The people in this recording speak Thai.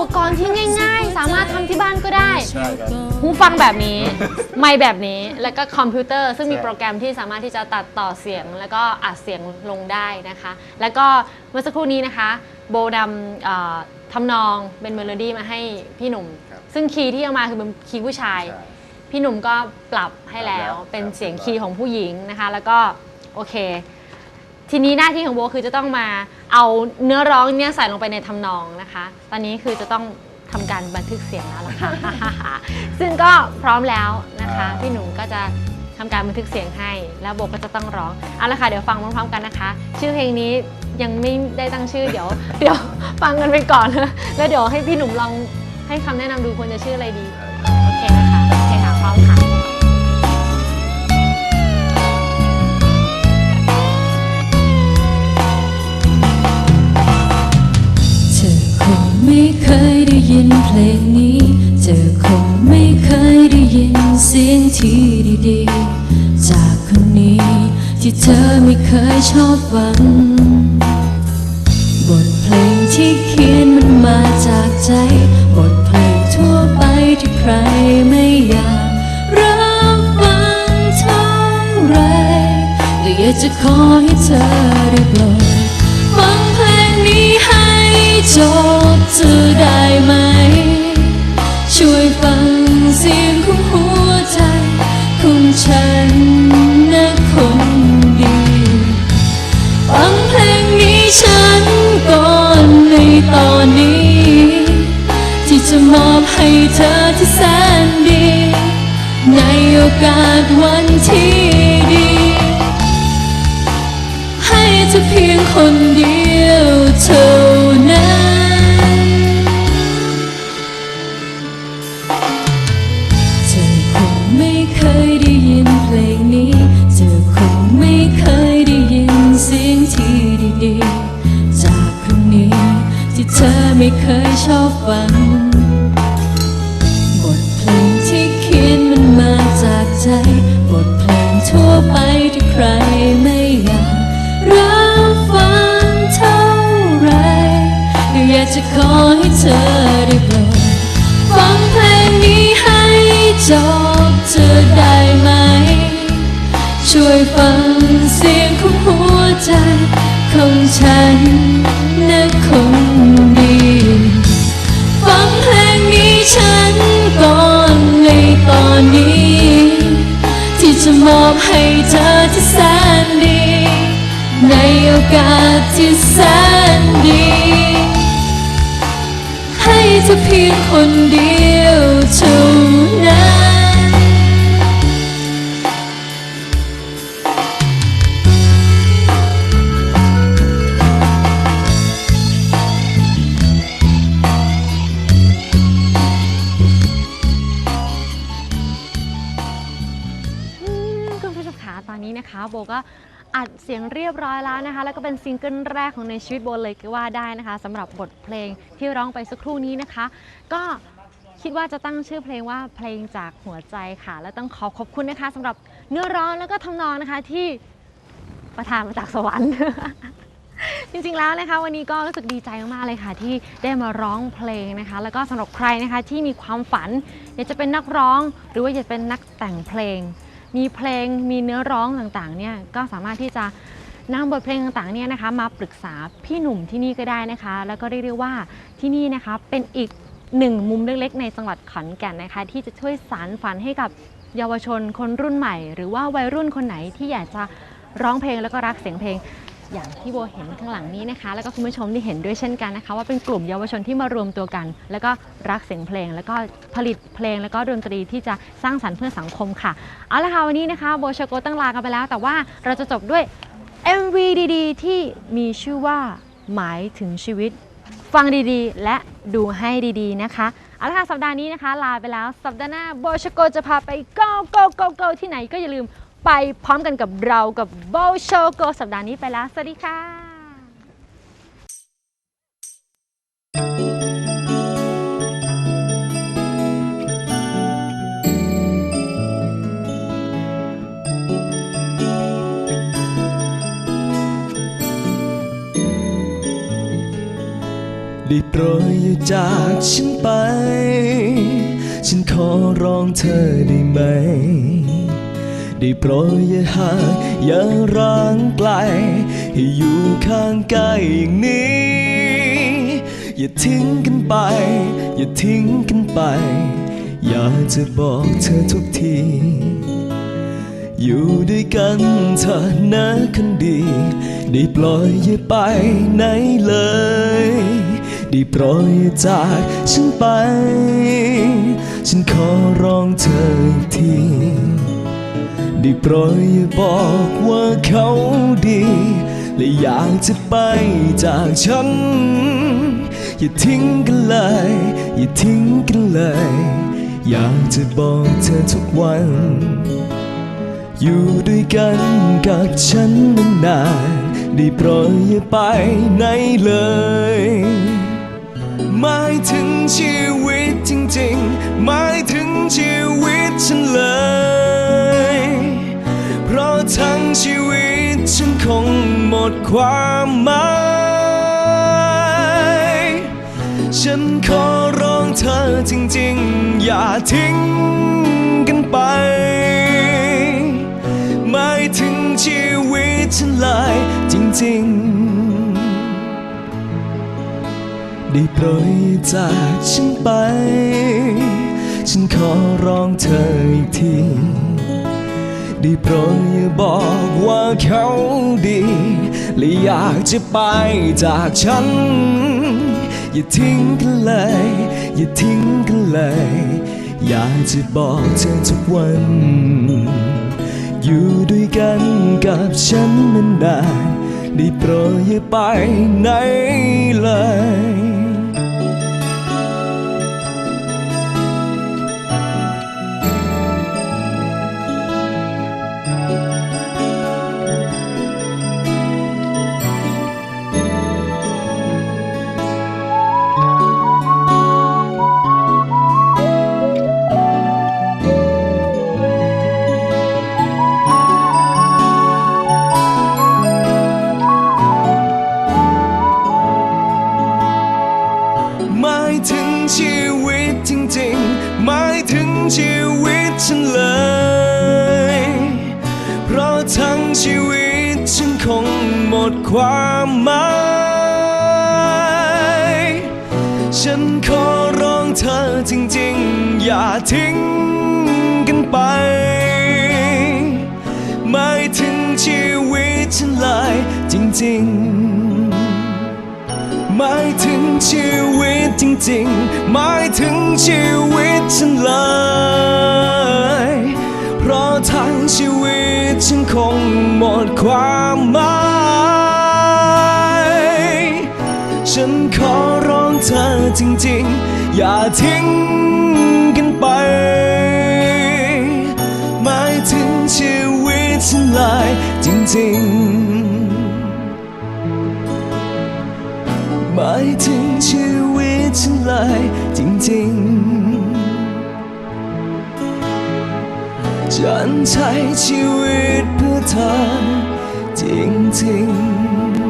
ปกรณ์ที่ง่าย ๆ สามารถทำที่บ้านก็ได้ ใช่ครับ หูฟังแบบนี้ ไมค์แบบนี้ แล้วก็คอมพิวเตอร์ ซึ่งมีใช่ โปรแกรมที่สามารถที่จะตัดต่อเสียง แล้วก็อัดเสียงลงได้นะคะ แล้วก็เมื่อสักครู่นี้นะคะ โบนำเอ่อทำนองเป็นเมโลดี้มาให้พี่หนุ่ม ครับ ซึ่งคีย์ที่เอามาคือเป็นคีย์ผู้ชาย ใช่ พี่หนุ่มก็ปรับให้แล้ว ปรับแล้วเป็นครับเสียงคีย์ของผู้หญิงนะคะ แล้วก็โอเค ทีนี้หน้าที่ของโบคือจะต้องมาเอาเนื้อร้องเนี่ยใส่ลงไปในทำนองนะคะ ตอนนี้คือจะต้องทำการบันทึกเสียงแล้วล่ะค่ะ ซึ่งก็พร้อมแล้วนะคะ อ่า พี่หนุ่มก็จะทำการบันทึกเสียงให้ แล้วโบก็จะต้องร้องเอาละค่ะ เดี๋ยวฟังพร้อมๆกันนะคะ ชื่อเพลงนี้ยังไม่ได้ตั้งชื่อเดี๋ยว เดี๋ยวฟังกันไปก่อนแล้วเดี๋ยวให้พี่หนุ่มลองให้คำแนะนำดูควรจะชื่ออะไรดีโอ ยินเพลงนี้ เธอคงไม่เคยได้ยินเสียงที่ดีๆ จากคนนี้ ที่เธอไม่เคยชอบฟังบทเพลงที่เขียนมันมาจากใจ บทเพลงทั่วไปที่ใครไม่อยากรับฟังเท่าไรแต่อยากจะขอให้เธอได้โปรดฟังเพลง จบเจะได้ไหม ช่วยฟังเสียงของหัวใจของฉันนะคนดี ฟังเพลงนี้ฉันก่อนในตอนนี้ ที่จะมอบให้เธอที่แสนดี ในโอกาสวันที่ดี ให้เธอเพียงคน ธอไม่เคยชอบฟัง บทเพลงที่เขียนมันมาจากใจ บทเพลงทั่วไปที่ใครไม่อยากรับฟังเท่าไรอยากจะขอให้เธอได้โปรดฟังเพลงนี้ให้จบเธอได้ไหม ช่วยฟังเสียงของหัวใจ ของฉันนะคนดีฟังเพลงนี้ฉันก่อนในตอนนี้ ที่จะมอบให้เธอที่แสนดี ในโอกาสที่แสนดี ให้เธอเพียงคนเดียวเท่ นี้นะคะโบก็อัดเสียงเรียบร้อยแล้วนะคะ แล้วก็เป็นซิงเกิลแรกของในชีวิตโบเลยก็ว่าได้นะคะสำหรับบทเพลงที่ร้องไปสักครู่นี้นะคะ ก็คิดว่าจะตั้งชื่อเพลงว่าเพลงจากหัวใจค่ะ และต้องขอขอบคุณนะคะสำหรับเนื้อร้องแล้วก็ทำนองนะคะที่ประทานมาจากสวรรค์จริงๆแล้วนะคะวันนี้ก็รู้สึกดีใจมากๆเลยค่ะ ที่ได้มาร้องเพลงนะคะ แล้วก็สำหรับใครนะคะที่มีความฝัน อยากจะเป็นนักร้อง หรือว่าอยากเป็นนักแต่งเพลง มีเพลงมีเนื้อร้องต่างๆเนี่ยก็สามารถที่จะนำบทเพลงต่างๆเนี่ยนะคะมาปรึกษาพี่หนุ่มที่นี่ก็ได้นะคะ แล้วก็เรียกได้ว่าที่นี่นะคะเป็นอีกหนึ่งมุมเล็กๆ ในจังหวัดขอนแก่นนะคะ ที่จะช่วยสารฝันให้กับเยาวชนคนรุ่นใหม่ หรือว่าวัยรุ่นคนไหนที่อยากจะร้องเพลงแล้วก็รักเสียงเพลง อย่างที่โบเห็นข้างหลังนี้นะคะ แล้วก็คุณผู้ชมที่เห็นด้วยเช่นกันนะคะ ว่าเป็นกลุ่มเยาวชนที่มารวมตัวกัน แล้วก็รักเสียงเพลง แล้วก็ผลิตเพลง แล้วก็ดนตรีที่จะสร้างสรรค์เพื่อสังคมค่ะเอาละค่ะวันนี้นะคะโบชโกตั้งลากันไปแล้ว แต่ว่าเราจะจบด้วย MV ดีๆ ที่มีชื่อว่าหมายถึงชีวิต ฟังดีๆ และดูให้ดีๆนะคะเอาละค่ะสัปดาห์นี้นะคะ ลาไปแล้ว สัปดาห์หน้าโบชโกจะพาไป go go go go ที่ไหนก็อย่าลืม ไปพร้อมกันกับเรากับโบชโกสัปดาห์นี้ไปแล้ว สวัสดีค่ะดีโปรดอย่จากฉันไป ฉันขอร้องเธอได้ไหม ได้โปรดอย่าห่างอย่าร้างไกล ให้อยู่ข้างกายอย่างนี้ อย่าทิ้งกันไป อย่าทิ้งกันไป อยากจะบอกเธอทุกที อยู่ด้วยกันเธอนะคนดี ได้ปล่อยอย่าไปไหนเลยได้โปรดอยจากฉันไป ฉันขอร้องเธออีกที ได้โปรดอย่าบอกว่าเขาดี และอยากจะไปจากฉัน อย่าทิ้งกันเลย อย่าทิ้งกันเลย อยากจะบอกเธอทุกวัน อยู่ด้วยกันกับฉันนานๆได้โปรดอย่าไปไหนเลยหมายถึงชีวิตจริงๆหมายถึงชีวิตฉันเลย ดความหมายฉันขอร้องเธอจริงๆ อย่าทิ้งกันไปหมายถึงชีวิตฉันเลยจริงๆ ได้โปรดอยจากฉันไป ฉันขอร้องเธออีกทีได้โปรดอย่าบอกว่าเขาดี และอยากจะไปจากฉัน อย่าทิ้งกันเลย อย่าทิ้งกันเลย อยากจะบอกเธอทุกวัน อยู่ด้วยกันกับฉันนานๆได้โปรดอย่าไปไหนเลย หมายถึงชีวิตจริงๆหมายถึงชีวิตฉันเลย เพราะทั้งชีวิตฉันคงหมดความหมายฉันขอร้องเธอจริงๆ อย่าทิ้งกันไปหมายถึงชีวิตฉันเลยจริงๆ หมายถึงชีวิตจริงๆหมายถึงชีวิตฉันเลย เพราะทั้งชีวิตฉันคงหมดความหมายฉันขอร้องเธอจริงๆ อย่าทิ้งกันไปหมายถึงชีวิตฉันเลยจริงๆ ถึงชีวิตฉันเลยจริงๆ ฉันใช้ชีวิตเพื่อเธอจริงๆ